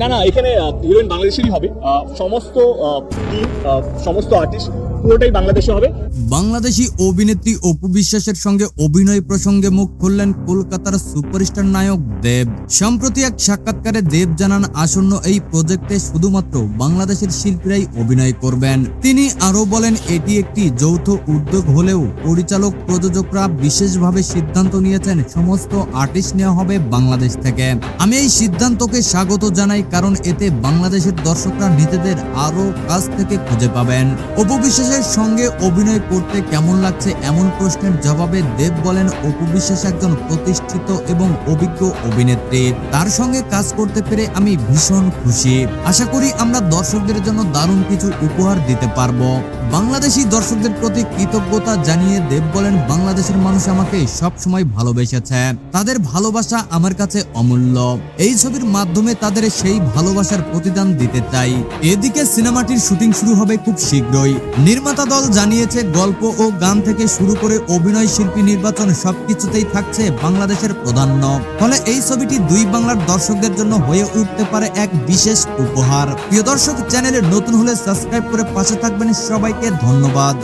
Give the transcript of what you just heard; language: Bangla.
না না এখানে হিরোইন বাংলাদেশেরই হবে। সমস্ত সমস্ত আর্টিস্ট পুরোটাই বাংলাদেশে হবে। বাংলাদেশি অভিনেত্রী অপু বিশ্বাসের সঙ্গে অভিনয় প্রসঙ্গে মুখ খুললেন কলকাতার সুপারস্টার নায়ক দেব। সম্প্রতি এক সাক্ষাৎকারে দেব জানান, আসন্ন এই প্রজেক্টে শুধুমাত্র বাংলাদেশের শিল্পীরাই অভিনয় করবেন। তিনি বলেন, এটি একটি যৌথ উদ্যোগ হলেও পরিচালক প্রযোজকরা বিশেষভাবে সিদ্ধান্ত নিয়েছেন, সমস্ত আর্টিস্ট নেওয়া হবে বাংলাদেশ থেকে। আমি এই সিদ্ধান্তকে স্বাগত জানাই, কারণ এতে বাংলাদেশের দর্শকরা নিজেদের আরও কাছ থেকে খুঁজে পাবেন। অপু বিশ্বাসের সঙ্গে অভিনয় করতে কেমন লাগছে এমন প্রশ্নের জবাবে দেব বলেন অপু বিশ্বাস একজন প্রতিষ্ঠিত এবং অভিজ্ঞ অভিনেত্রী। তার সঙ্গে কাজ করতে পেরে আমি ভীষণ খুশি। আশা করি আমরা দর্শকদের জন্য দারুণ কিছু উপহার দিতে পারব। বাংলাদেশি দর্শকদের প্রতি কৃতজ্ঞতা জানিয়ে দেব বলেন, বাংলাদেশের মানুষ আমাকে সব সময় ভালোবেসেছে। তাদের ভালোবাসা আমার কাছে অমূল্য। এই ছবির মাধ্যমে তাদের সেই ভালোবাসার প্রতিদান দিতে চাই। এদিকে সিনেমাটির শুটিং শুরু হবে খুব শীঘ্রই। নির্মাতা দল জানিয়েছে, গল্প ও গান থেকে শুরু করে অভিনয় শিল্পী নির্বাচন সবকিছুতেই থাকছে বাংলাদেশের প্রাধান্য ফলে এই ছবিটি দুই বাংলার দর্শকদের জন্য হয়ে উঠতে পারে এক বিশেষ উপহার। প্রিয় দর্শক, চ্যানেলে নতুন হলে সাবস্ক্রাইব করে পাশে থাকবেন সবাইকে ধন্যবাদ।